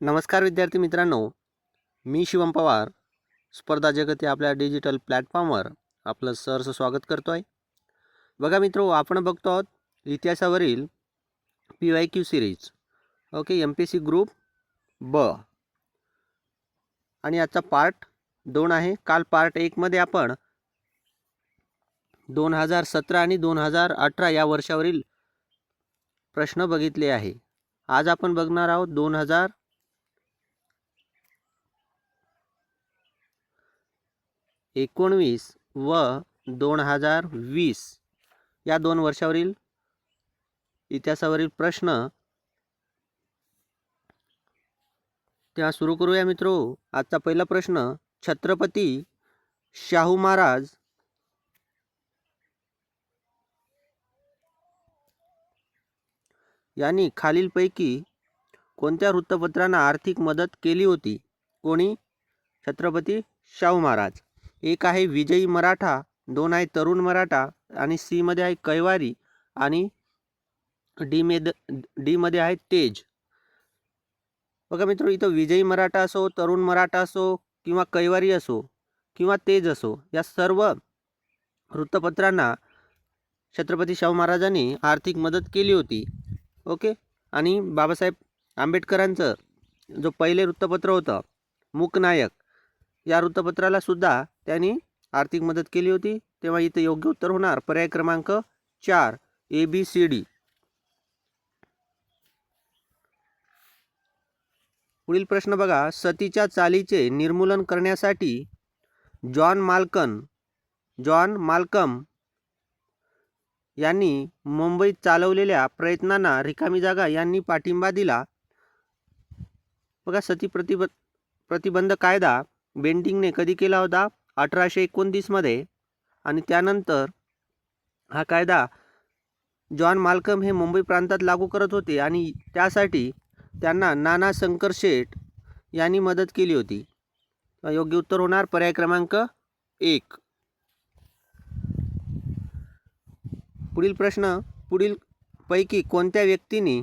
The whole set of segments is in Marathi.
नमस्कार विद्यार्थी मित्रांनो मी शिवम पवार. स्पर्धा जगत या आपल्या डिजिटल प्लॅटफॉर्मवर आपलं सहर्ष स्वागत करतो आहे बघा मित्रो आपण बघतो आहोत इतिहासावरील P Y Q series okay M P C group ब. आणि आजचा पार्ट दोन आहे. काल पार्ट एकमध्ये आपण दोन हजार सतरा आणि दोन हजार अठरा या वर्षावरील प्रश्न बघितले आहे. आज आपण बघणार आहोत दोन हजार एकोणवीस व दोन हजार वीस. या दोन वर्षावरील इतिहासावरील प्रश्न तेव्हा सुरू करूया मित्रो. आजचा पहिला प्रश्न छत्रपती शाहू महाराज यांनी खालीलपैकी कोणत्या वृत्तपत्रांना आर्थिक मदत केली होती? कोणी? छत्रपती शाहू महाराज. एक आहे विजयी मराठा दोन आहे तरुण मराठा आणि सीमध्ये आहे कैवारी आणि डी मेद डीमध्ये आहे तेज. बघा मित्र इथं विजयी मराठा असो तरुण मराठा असो किंवा कैवारी असो किंवा तेज असो या सर्व वृत्तपत्रांना छत्रपती शाहू महाराजांनी आर्थिक मदत केली होती. ओके? आणि बाबासाहेब आंबेडकरांचं जो पहिले वृत्तपत्र होतं मूकनायक या वृत्तपत्राला सुद्धा त्यांनी आर्थिक मदत केली होती. तेव्हा इथे योग्य उत्तर होणार. पर्याय क्रमांक चार ए बी सी डी. पुढील प्रश्न बघा. सतीच्या चालीचे निर्मूलन करण्यासाठी जॉन माल्कन जॉन माल्कम यांनी मुंबईत चालवलेल्या प्रयत्नांना रिकामी जागा यांनी पाठिंबा दिला. बघा सती प्रतिब प्रतिबंध कायदा बेंडिंगने कधी केला होता? अठराशे एकोणतीसमध्ये आणि त्यानंतर हा कायदा जॉन माल्कम हे मुंबई प्रांतात लागू करत होते आणि त्यासाठी त्यांना नाना शंकर शेठ यांनी मदत केली होती. योग्य उत्तर होणार पर्याय क्रमांक एक. पुढील प्रश्न पुढील पैकी कोणत्या व्यक्तीने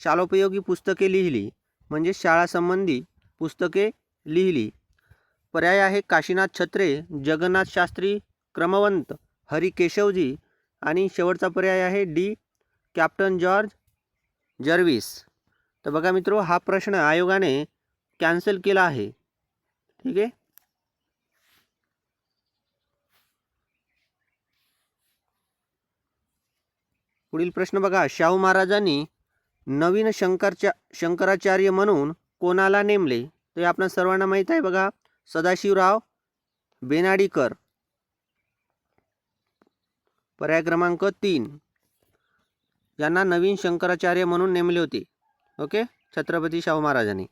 शालोपयोगी पुस्तके लिहिली? म्हणजे शाळासंबंधी पुस्तके लिहिली. पर्याय आहे काशीनाथ छत्रे जगन्नाथ शास्त्री क्रमवंत हरी केशवजी आणि शेवटचा पर्याय आहे डी कॅप्टन जॉर्ज जर्विस. तर बघा मित्रो हा प्रश्न आयोगाने कॅन्सल केला आहे. ठीक आहे? पुढील प्रश्न बघा. शाहू महाराजांनी नवीन शंकरच्या शंकराचार्य म्हणून कोणाला नेमले? ते आपण सर्वांना माहीत आहे बघा. सदाशिवराव बेनाडीकर. पर्याय क्रमांक तीन. यांना नवीन शंकराचार्य म्हणून नेमले होते. ओके? छत्रपती शाहू महाराजांनी.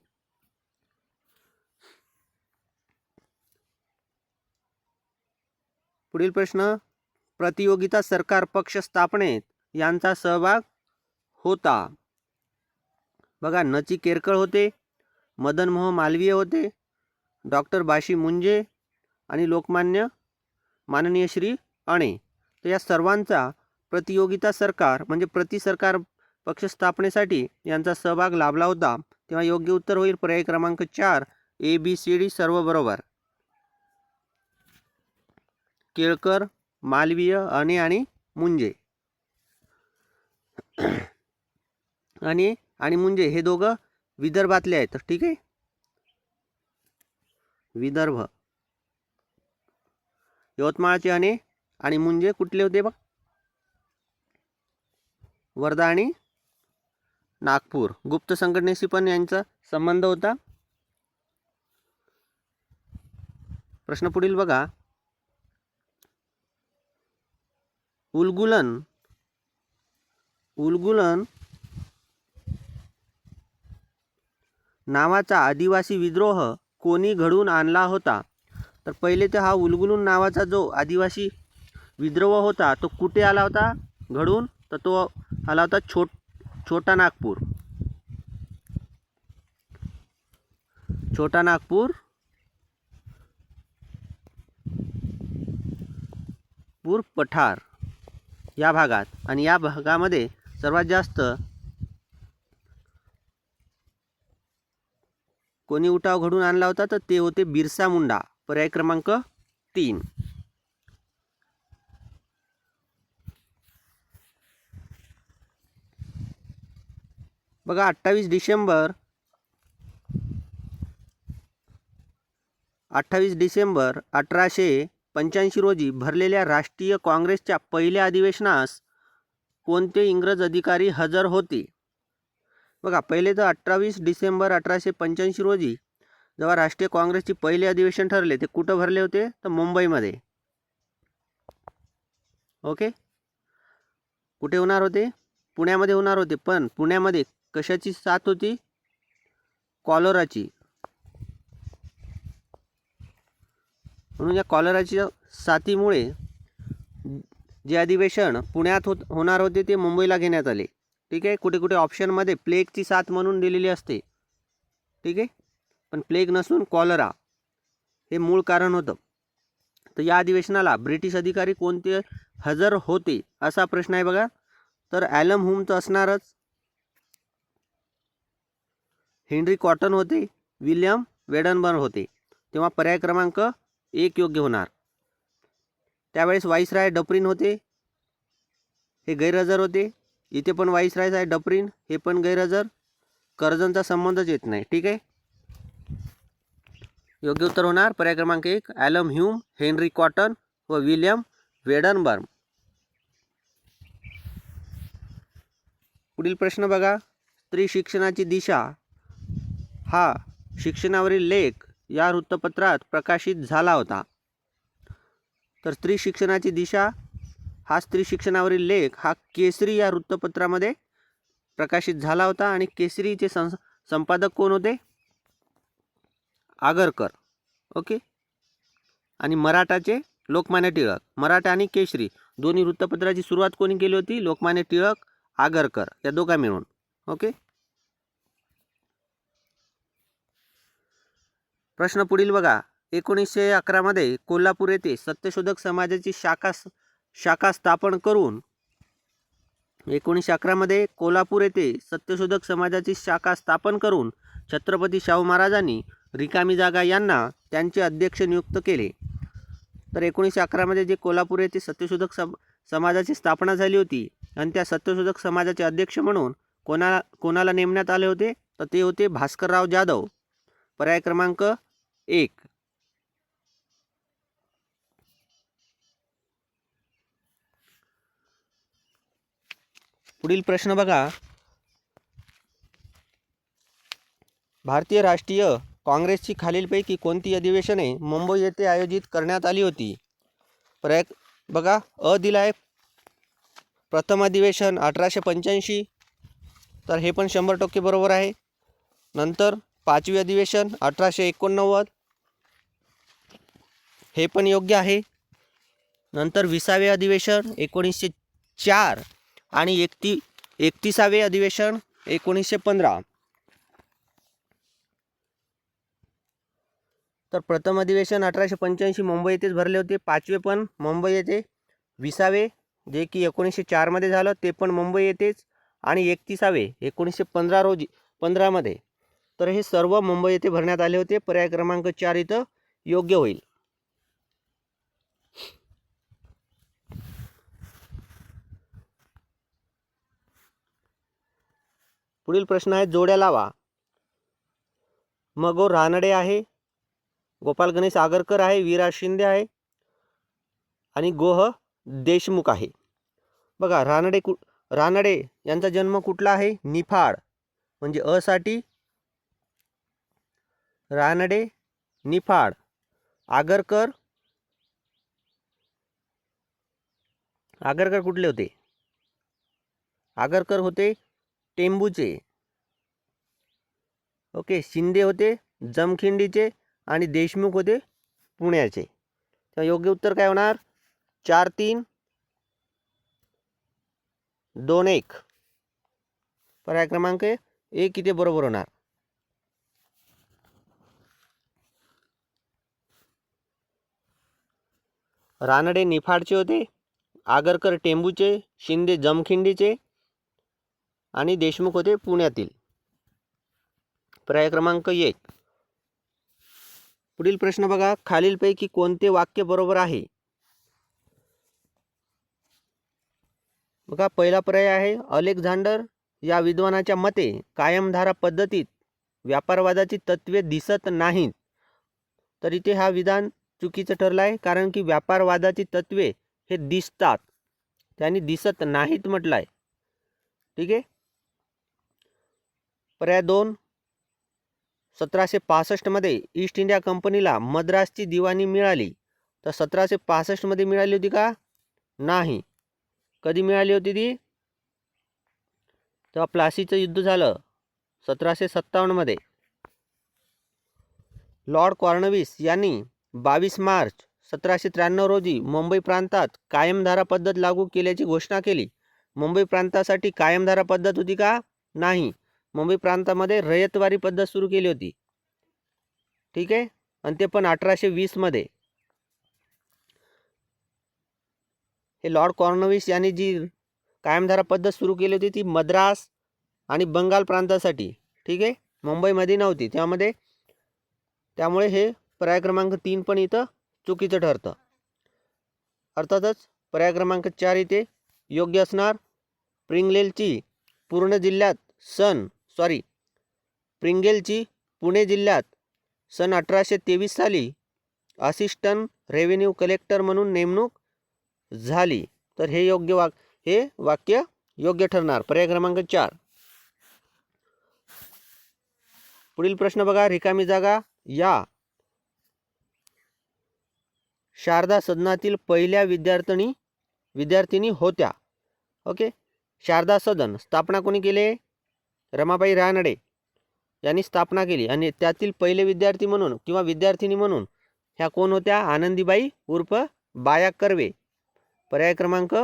पुढील प्रश्न. प्रतियोगिता सरकार पक्ष स्थापनेत यांचा सहभाग होता. बघा नची केरकळ होते मदन मोह मालवीय होते डॉक्टर बाशी मुंजे आणि लोकमान्य माननीय श्री अणे. तर या सर्वांचा प्रतियोगिता सरकार म्हणजे प्रति सरकार पक्ष स्थापनेसाठी यांचा सहभाग लाभला होता तेव्हा योग्य उत्तर होईल. पर्याय क्रमांक चार ए बी सी डी सर्व बरोबर. केळकर मालवीय अणे आणि मुंजे. अणे आणि मुंजे हे दोघं विदर्भातले आहेत. ठीक आहे? विदर्भ. यवतमाळचे अणे आणि मुंजे कुठले होते बघ? वर्धा आणि नागपूर. गुप्त संघटनेशी पण यांचा संबंध होता. प्रश्न पुढील बघा. उलगुलन. उलगुलन नावाचा आदिवासी विद्रोह कोणी घडून आणला होता. तर पहिले तर हा उलगुलून नावाचा जो आदिवासी विद्रोह होता तो कुठे आला होता? घडून तर तो आला होता छोट छोटा नागपूर. छोटा नागपूर. पूर पठार या भागात. आणि या भागामध्ये सर्वात जास्त कोणी उठाव घडून आणला होता तर ते होते बिरसा मुंडा. पर्याय क्रमांक तीन. बघा अठ्ठावीस डिसेंबर अठ्ठावीस डिसेंबर अठराशे पंच्याऐंशी रोजी भरलेल्या राष्ट्रीय काँग्रेसच्या पहिल्या अधिवेशनास कोणते इंग्रज अधिकारी हजर होते? बघा पहिले तर अठ्ठावीस डिसेंबर अठराशे पंच्याऐंशी रोजी जेव्हा राष्ट्रीय काँग्रेसचे पहिले अधिवेशन ठरले ते कुठं भरले होते? तर मुंबईमध्ये. ओके? कुठे होणार होते? पुण्यामध्ये होणार होते पण पुण्यामध्ये कशाची साथ होती? कॉलराची. म्हणून या कॉलराच्या साथीमुळे जे अधिवेशन पुण्यात होत होणार होते ते मुंबईला घेण्यात आले. ठीक आहे? कुठे कुठे ऑप्शनमध्ये प्लेगची साथ म्हणून दिलेली असते. ठीक आहे? पण प्लेग नसून कॉलरा हे मूळ कारण होतं. तर या अधिवेशनाला ब्रिटिश अधिकारी कोणते हजर होते असा प्रश्न आहे बघा. तर ॲलम हुम तर असणारच हेनरी कॉटन होते विल्यम वेडनबर्न होते. तेव्हा पर्याय क्रमांक एक योग्य होणार. त्यावेळेस वाईसराय डप्रिन होते हे गैरहजर होते. इथे पण वाईसराय आहे डप्रिन हे पण गैरहजर. कर्जनचा संबंधच येत नाही ठीक आहे? योग्य उत्तर होणार. पर्याय क्रमांक एक ॲलम ह्यूम हेनरी कॉटन व विलियम वेडनबर्म. पुढील प्रश्न बघा. स्त्री शिक्षणाची दिशा. हा शिक्षणावरील लेख या वृत्तपत्रात प्रकाशित झाला होता. तर स्त्री शिक्षणाची दिशा हा स्त्री शिक्षणावरील लेख हा केसरी या वृत्तपत्रामध्ये प्रकाशित झाला होता. आणि केसरीचे सं संपादक कोण होते? आगरकर. ओके? आणि मराठाचे लोकमान्य टिळक. मराठा आणि केसरी. दोन्ही वृत्तपत्राची सुरुवात कोणी केली होती? लोकमान्य टिळक आगरकर. या दोघा मिळून. ओके? प्रश्न पुढील बघा. एकोणीसशे अकरामध्ये कोल्हापूर येथे सत्यशोधक समाजाची शाखा शाखा स्थापन करून एकोणीसशे अकरामध्ये कोल्हापूर येथे सत्यशोधक समाजाची शाखा स्थापन करून छत्रपती शाहू महाराजांनी रिकामी जागा यांना त्यांचे अध्यक्ष नियुक्त केले. तर एकोणीसशे अकरामध्ये जे कोल्हापूर येथे सत्यशोधक सम समाजाची स्थापना झाली होती आणि त्या सत्यशोधक समाजाचे अध्यक्ष म्हणून कोणाला कोणाला नेमण्यात आले होते? तर ते होते भास्करराव जाधव. पर्याय क्रमांक एक. पुढील प्रश्न बघा. भारतीय राष्ट्रीय काँग्रेसची खालीलपैकी कोणती अधिवेशने मुंबई येथे आयोजित करण्यात आली होती? पर्याय बघा अ दिला आहे प्रथम अधिवेशन अठराशे पंच्याऐंशी तर हे पण शंभर टक्के बरोबर आहे. नंतर पाचवी अधिवेशन अठराशे एकोणनव्वद हे पण योग्य आहे. नंतर विसावे अधिवेशन एकोणीसशे चार आणि एकती एकतीसावे अधिवेशन एकोणीसशे पंधरा. तर प्रथम अधिवेशन अठराशे पंच्याऐंशी मुंबई येथेच भरले होते. पाचवे पण मुंबई येथे. विसावे जे की एकोणीसशे चारमध्ये झालं ते पण मुंबई येथेच. आणि एकतीसावे एकोणीसशे पंधरा रोजी पंधरामध्ये तर हे सर्व मुंबई येथे भरण्यात आले होते. पर्याय क्रमांक चार इथं योग्य होईल. पुढील प्रश्न आहे जोड्या लावा. मगो रानडे आहे गोपाल गणेश आगरकर आहे विराज शिंदे आहे आणि गोह देशमुख आहे. बघा रानडे कु रानडे यांचा जन्म कुठला आहे? निफाड म्हणजे असाठी रानडे निफाड आगरकर आगरकर कुठले होते? आगरकर होते टेंबूचे. ओके शिंदे होते जमखिंडीचे आणि देशमुख होते पुण्याचे. तर योग्य उत्तर काय होणार? चार तीन दोन एक. पर्याय क्रमांक एक इथे बरोबर होणार. रानडे निफाडचे होते आगरकर टेंबूचे शिंदे जमखिंडीचे आणि देशमुख होते पुण्यातील. पर्याय क्रमांक एक. पुढील प्रश्न बघा खालीलपैकी कोणते वाक्य बरोबर आहे? बघा पहिला पर्याय आहे अलेक्झांडर या विद्वानाच्या मते कायमधारा पद्धतीत व्यापारवादाची तत्वे दिसत नाहीत. तर इथे हा विधान चुकीचं ठरलं आहे कारण की व्यापारवादाची तत्वे हे दिसतात. त्यांनी दिसत नाहीत म्हटलं आहे ठीक आहे? पर्याय दोन. सतराशे पासष्टमध्ये ईस्ट इंडिया कंपनीला मद्रासची दिवाणी मिळाली. तर सतराशे पासष्टमध्ये मिळाली होती का? नाही. कधी मिळाली होती ती? तेव्हा प्लासीचं युद्ध झालं. सतराशे सत्तावन्नमध्ये लॉर्ड कॉर्नविस यांनी बावीस मार्च सतराशे त्र्याण्णव रोजी मुंबई प्रांतात कायमधारा पद्धत लागू केल्याची घोषणा केली. मुंबई प्रांतासाठी कायमधारा पद्धत होती का? नाही. मुंबई प्रांतामध्ये रयतवारी पद्धत सुरू केली होती. ठीक आहे? आणि ते पण अठराशे वीसमध्ये हे लॉर्ड कॉर्नविस यांनी जी कायमधारा पद्धत सुरू केली होती ती मद्रास आणि बंगाल प्रांतासाठी. ठीक आहे? मुंबईमध्ये नव्हती. त्यामध्ये त्यामुळे हे पर्याय क्रमांक तीन पण इथं चुकीचं ठरतं. अर्थातच पर्याय क्रमांक चार इथे योग्य असणार. प्रिंगलेलची पूर्ण जिल्ह्यात सन सॉरी प्रिंगेलची पुणे जिल्ह्यात सन अठराशे तेवीस साली असिस्टंट रेव्हेन्यू कलेक्टर म्हणून नेमणूक झाली. तर हे योग्य वाक हे वाक्य योग्य ठरणार. पर्याय क्रमांक चार. पुढील प्रश्न बघा. रिकामी जागा या शारदा सदनातील पहिल्या विद्यार्थिनी विद्यार्थिनी होत्या. ओके? शारदा सदन स्थापना कोणी केले? रमाबाई रानडे यांनी स्थापना केली. आणि त्यातील पहिले विद्यार्थी म्हणून किंवा विद्यार्थिनी म्हणून ह्या कोण होत्या? आनंदीबाई उर्फ बाया कर्वे. पर्याय क्रमांक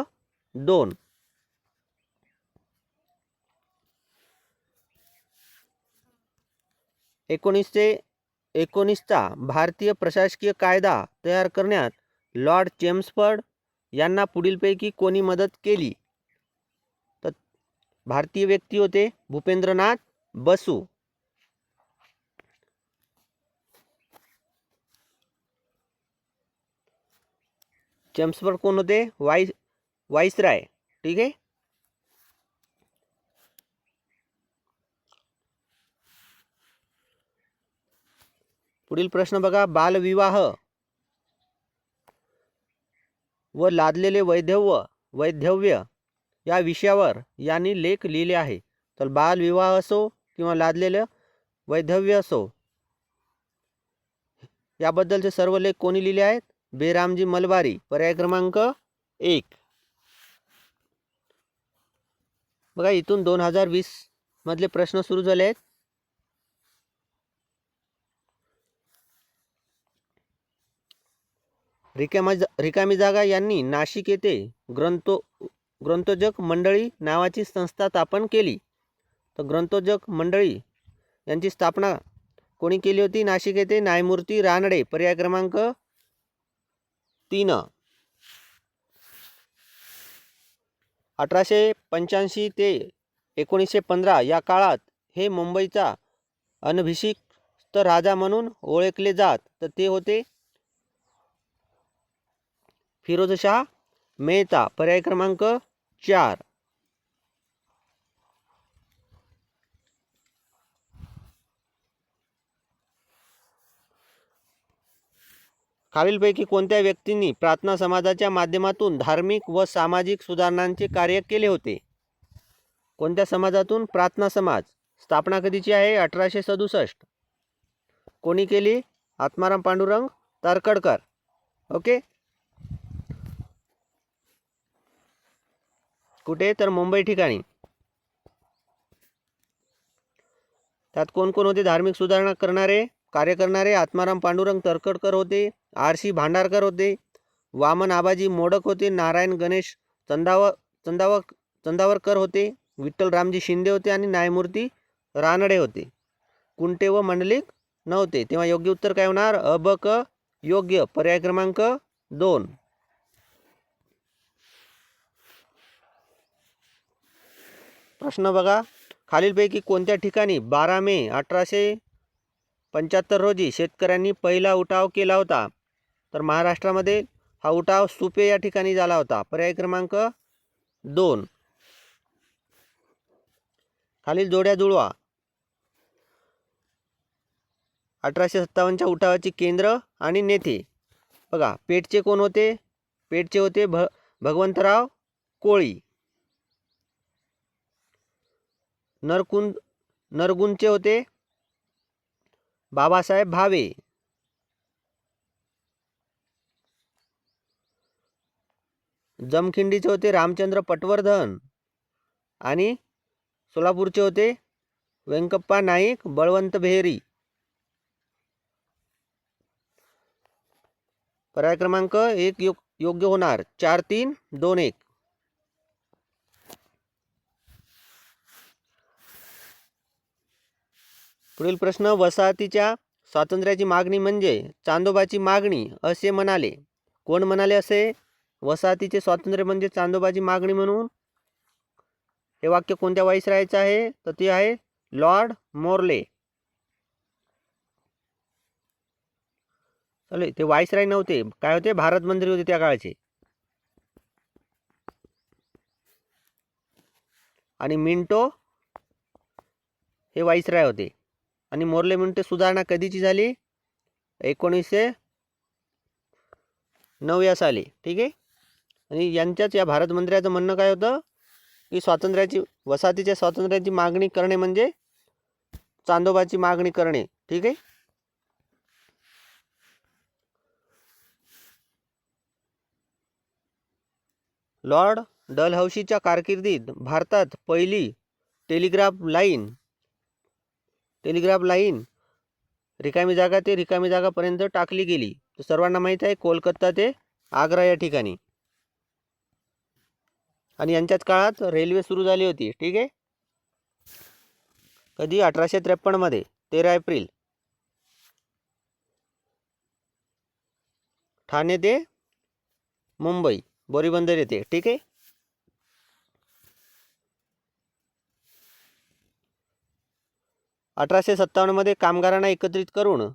दोन. एकोणीसशे एकोणीसचा भारतीय प्रशासकीय कायदा तयार करण्यात लॉर्ड चेम्सफर्ड यांना पुढीलपैकी कोणी मदत केली? भारतीय व्यक्ती होते भूपेंद्रनाथ बसू. चेम्सफर्ड कोण होते? Vice viceroy. ठीक आहे? पुढील प्रश्न बघा बालविवाह व लादलेले वैधव्य वैधव्य. या विषयावर यांनी लेख लिहिले आहे. तर बालविवाह असो किंवा लादलेलं वैधव्य असो याबद्दलचे सर्व लेख कोणी लिहिले आहेत? बेरामजी मलबारी पर्याय क्रमांक एक. बघा इथून दोन हजार वीस मधले प्रश्न सुरू झाले आहेत. रिकामा रिकामी जागा यांनी नाशिक येथे ग्रंथो ग्रंथोजक मंडळी नावाची संस्था स्थापन केली. तर ग्रंथोजक मंडळी यांची स्थापना कोणी केली होती? नाशिक येथे न्यायमूर्ती रानडे पर्याय क्रमांक तीन. अठराशे पंच्याऐंशी ते एकोणीसशे पंधरा या काळात हे मुंबईचा अनभिषिक्त राजा म्हणून ओळखले जात. तर ते होते फिरोजशाह मेहता पर्याय क्रमांक चार. खालीलपैकी कोणत्या व्यक्तींनी प्रार्थना समाजाच्या माध्यमातून धार्मिक व सामाजिक सुधारणांचे कार्य केले होते? कोणत्या समाजातून प्रार्थना समाज? स्थापना कधीची आहे? अठराशे सदुसष्ट. कोणी केली? आत्माराम पांडुरंग तरकडकर. ओके? कुठे? तर मुंबई ठिकाणी. त्यात कोण कोण होते? धार्मिक सुधारणा करणारे कार्य करणारे आत्माराम पांडुरंग तरकडकर होते आर सी भांडारकर होते वामन आबाजी मोडक होते नारायण गणेश चंदाव चंदाव चंदावरकर होते विठ्ठल रामजी शिंदे होते आणि न्यायमूर्ती रानडे होते. कुंटे व मंडलिक नव्हते. तेव्हा योग्य उत्तर काय होणार? अ ब क योग्य. पर्याय क्रमांक दोन. प्रश्न बघा. खालीलपैकी कोणत्या ठिकाणी बारा मे अठराशे पंच्याहत्तर रोजी शेतकऱ्यांनी पहिला उठाव केला होता? तर महाराष्ट्रामध्ये हा उठाव सुपे या ठिकाणी झाला होता. पर्याय क्रमांक दोन. खालील जोड्या जुळवा. अठराशे सत्तावन्नच्या उठावाची केंद्र आणि नेते. बघा पेठचे कोण होते? पेठचे होते भ भगवंतराव कोळी. नरकुंद नरगुंचे होते? बाबासाहेब भावे. जमखिंडीचे होते रामचंद्र पटवर्धन. आणि सोलापूरचे होते व्यंकप्पा नाईक बळवंत बेहेरी पर्याय क्रमांक एक योग योग्य होणार. चार तीन दोन एक. पुढील प्रश्न वसाहतीच्या स्वातंत्र्याची मागणी म्हणजे चांदोबाची मागणी असे म्हणाले. कोण म्हणाले असे? वसाहतीचे स्वातंत्र्य म्हणजे चांदोबाची मागणी म्हणून. हे वाक्य कोणत्या वाईसरायचं आहे? तर ते आहे लॉर्ड मोर्ले. चालेल ते वाईसराय नव्हते. काय होते? भारत मंत्री होते त्या काळचे. आणि मिंटो हे वाईसराय होते. आणि मोर्ले म्हणते सुधारणा कधीची झाली? एकोणीसशे नऊ या साली ठीक आहे? आणि यांच्याच या भारत मंत्र्याचं म्हणणं काय होतं? की स्वातंत्र्याची वसाहतीच्या स्वातंत्र्याची मागणी करणे म्हणजे चांदोबाची मागणी करणे ठीक आहे? लॉर्ड डलहौशीच्या कारकिर्दीत भारतात पहिली टेलिग्राफ लाईन टेलिग्राफ लाईन. रिकामी जागा ते रिकामी जागापर्यंत टाकली गेली. तर सर्वांना माहीत आहे कोलकाता ते आग्रा या ठिकाणी. आणि यांच्याच काळात रेल्वे सुरू झाली होती ठीक आहे? कधी? अठराशे त्रेपन्नमध्ये तेरा एप्रिल. ठाणे ते मुंबई बोरीबंदर येथे ठीक आहे? अठराशे सत्तावन्नमध्ये कामगारांना एकत्रित करून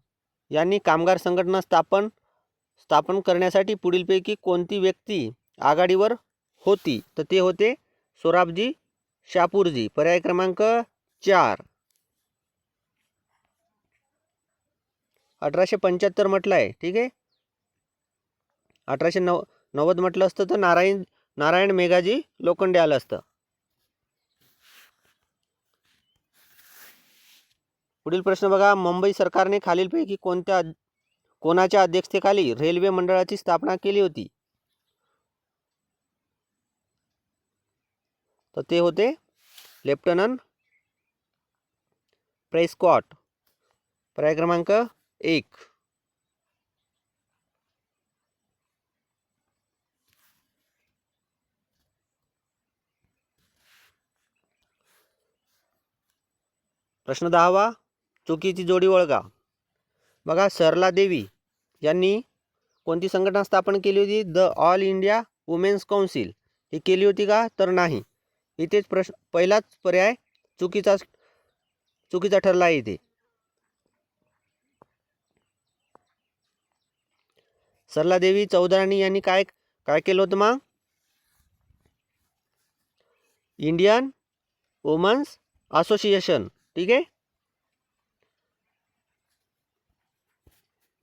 यांनी कामगार संघटना स्थापन स्थापन करण्यासाठी पुढीलपैकी कोणती व्यक्ती आघाडीवर होती? तर ते होते सोराबजी शापूरजी. पर्याय क्रमांक चार. अठराशे पंच्याहत्तर म्हटलं आहे ठीक आहे? अठराशे नव नव्वद म्हटलं असतं तर नारायण नारायण मेघाजी लोखंडे आलं असतं. पुढील प्रश्न बघा. मुंबई सरकारने खालीलपैकी कोणत्या कोणाच्या अध्यक्षतेखाली रेल्वे मंडळाची स्थापना केली होती? तर ते होते लेफ्टनंट प्रेस्कॉट. पर्याय क्रमांक एक. प्रश्न दहावा. चुकीची जोडी ओळखा बघा सरला देवी यांनी कोणती संघटना स्थापन केली होती? The All India Women's Council. ही केली होती का? तर नाही. इथेच प्रश्न पहिलाच पर्याय चुकीचा चुकीचा ठरला आहे इथे. सरला देवी चौधराणी यांनी काय काय केलं होतं मग? Indian Women's Association. ठीक आहे?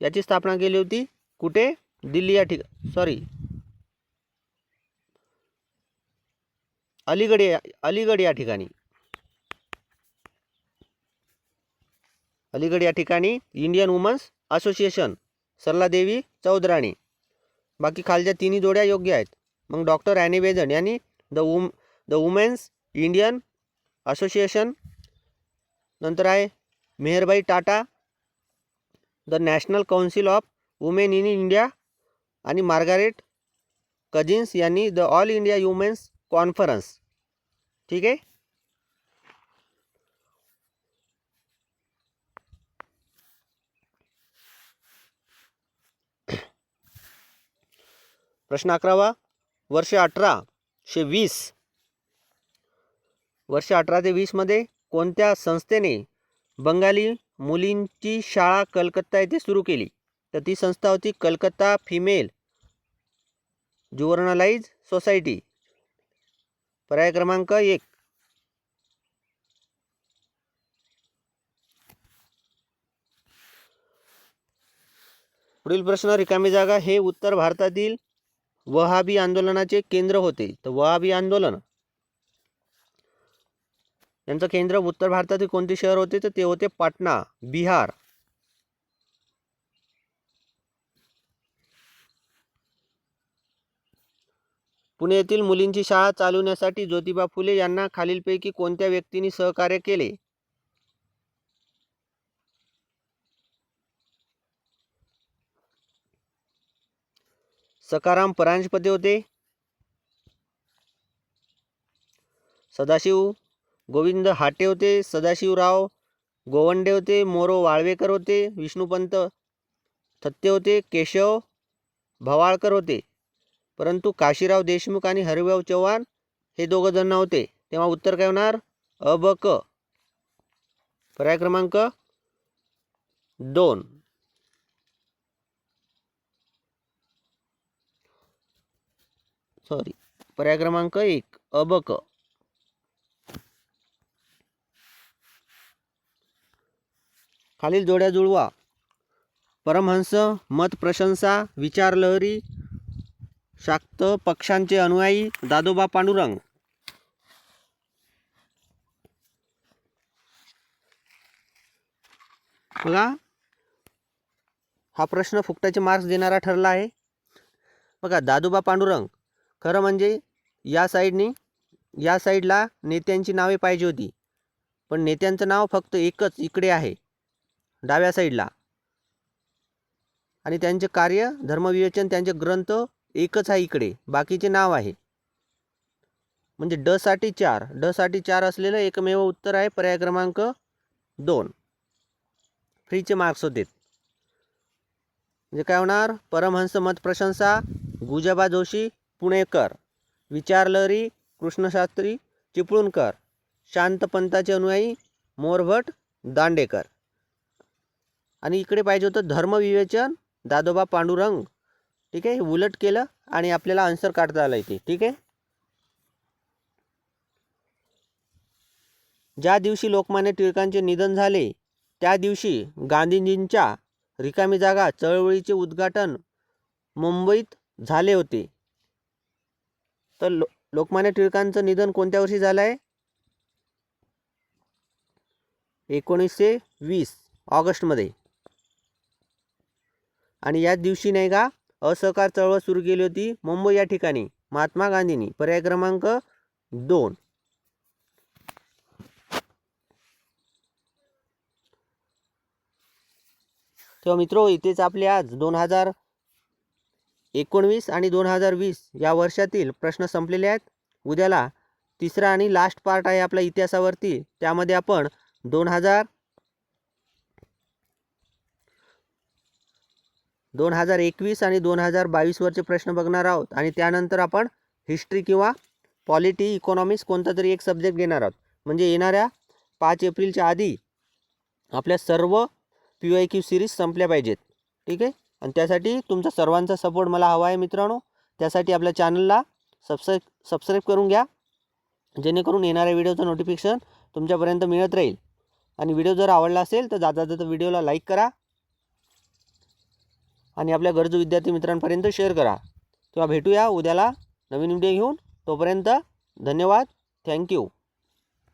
याची स्थापना केली होती. कुठे? दिल्ली या ठिक सॉरी अलीगड या अलीगड या ठिकाणी. अलीगड या ठिकाणी Indian Women's Association Saraladevi Chaudhrani. बाकी खालच्या तिन्ही जोड्या योग्य आहेत. मग डॉक्टर ॲनी बेजन यांनी the वुम the Women's Indian Association नंतर आहे Mehrbai Tata the National Council of Women in India आणि मार्गारेट कजिन्स यांनी the All India Women's Conference. ठीक आहे? प्रश्न अकरावा. वर्ष अठराशे वीस. वर्ष अठरा ते वीसमध्ये कोणत्या संस्थेने बंगाली मुलींची शाळा कलकत्ता येथे सुरू केली. तर ती संस्था होती कलकत्ता फिमेल जुवर्नलाइज सोसायटी. पर्याय क्रमांक एक. पुढील प्रश्न रिकामी जागा हे उत्तर भारतातील वहाबी आंदोलनाचे केंद्र होते. तर वहाबी आंदोलन यांचं केंद्र उत्तर भारतातील कोणते शहर होते? तर ते होते पाटणा बिहार. पुणे येथील मुलींची शाळा चालवण्यासाठी ज्योतिबा फुले यांना खालीलपैकी कोणत्या व्यक्तींनी सहकार्य केले? सकाराम परांजपते होते. सदाशिव गोविंद हाटे होते सदाशिवराव गोवंडे होते मोरो वाळवेकर होते विष्णुपंत थत्ते होते केशव भवाळकर होते. परंतु काशीराव देशमुख आणि हरिभाऊ चव्हाण हे दोघं जण होते तेव्हा उत्तर काय होणार? अ ब क. पर्याय क्रमांक दोन. सॉरी पर्याय क्रमांक एक. अ ब क. खालील जोड्या जुळवा. परमहंस मत प्रशंसा विचारलहरी शाक्त पक्षांचे अनुयायी दादोबा पांडुरंग. बघा हा प्रश्न फुकटाचे मार्क्स देणारा ठरला आहे. बघा दादोबा पांडुरंग खरं म्हणजे या साईडनी या साईडला नेत्यांची नावे पाहिजे होती. पण नेत्यांचं नाव फक्त एकच इकडे आहे. डाव्या साईडला. आणि त्यांचे कार्य धर्मविवेचन त्यांचे ग्रंथ एकच आहे इकडे. बाकीचे नाव आहे. म्हणजे ड साठी चार. ड साठी चार असलेलं एकमेव उत्तर आहे पर्याय क्रमांक दोन. फ्रीचे मार्क्स होते. म्हणजे काय होणार? परमहंस मत प्रशंसा गुजाबा जोशी पुणेकर विचारलहरी कृष्णशास्त्री चिपळूणकर शांतपंथाचे अनुयायी मोरभट दांडेकर. आणि इकडे पाहिजे होतं धर्मविवेचन दादोबा पांडुरंग. ठीक आहे? उलट केलं आणि आपल्याला आन्सर काढता आला इथे. ठीक आहे? ज्या दिवशी लोकमान्य टिळकांचे निधन झाले त्या दिवशी गांधीजींच्या रिकामी जागा चळवळीचे उद्घाटन मुंबईत झाले होते. तर लो लोकमान्य टिळकांचं निधन कोणत्या वर्षी झालं आहे एकोणीसशे वीस ऑगस्टमध्ये. आणि याच दिवशी नाही का असहकार चळवळ सुरू केली होती मुंबई या ठिकाणी. महात्मा गांधींनी. पर्याय क्रमांक दोन. तेव्हा मित्रो इथेच आपले आज दोन हजार एकोणवीस आणि दोन हजार वीस या वर्षातील प्रश्न संपलेले आहेत. उद्याला तिसरा आणि लास्ट पार्ट आहे आपला इतिहासावरती. त्यामध्ये आपण दोन हजार दोन हजार एकवीस आणि दोन हजार बावीसवरचे प्रश्न बघणार आहोत. आणि त्यानंतर आपण हिस्ट्री किंवा पॉलिटी इकॉनॉमिक्स कोणता तरी एक सब्जेक्ट घेणार आहोत. म्हणजे येणाऱ्या पाच एप्रिलच्या आधी आपल्या सर्व पी वाय क्यू सिरीज संपल्या पाहिजेत. ठीक आहे? आणि त्यासाठी तुमचा सर्वांचा सपोर्ट मला हवा आहे मित्रांनो. त्यासाठी आपल्या चॅनलला सबस्क्राईब सबस्क्राईब करून घ्या. जेणेकरून येणाऱ्या व्हिडिओचं नोटिफिकेशन तुमच्यापर्यंत मिळत राहील. आणि व्हिडिओ जर आवडला असेल तर जाता जाता व्हिडिओला लाईक करा. आणि आपल्या गरजू विद्यार्थी मित्रांपर्यंत शेअर करा. किंवा भेटूया उद्याला नवीन व्हिडिओ घेऊन. तोपर्यंत धन्यवाद. थँक्यू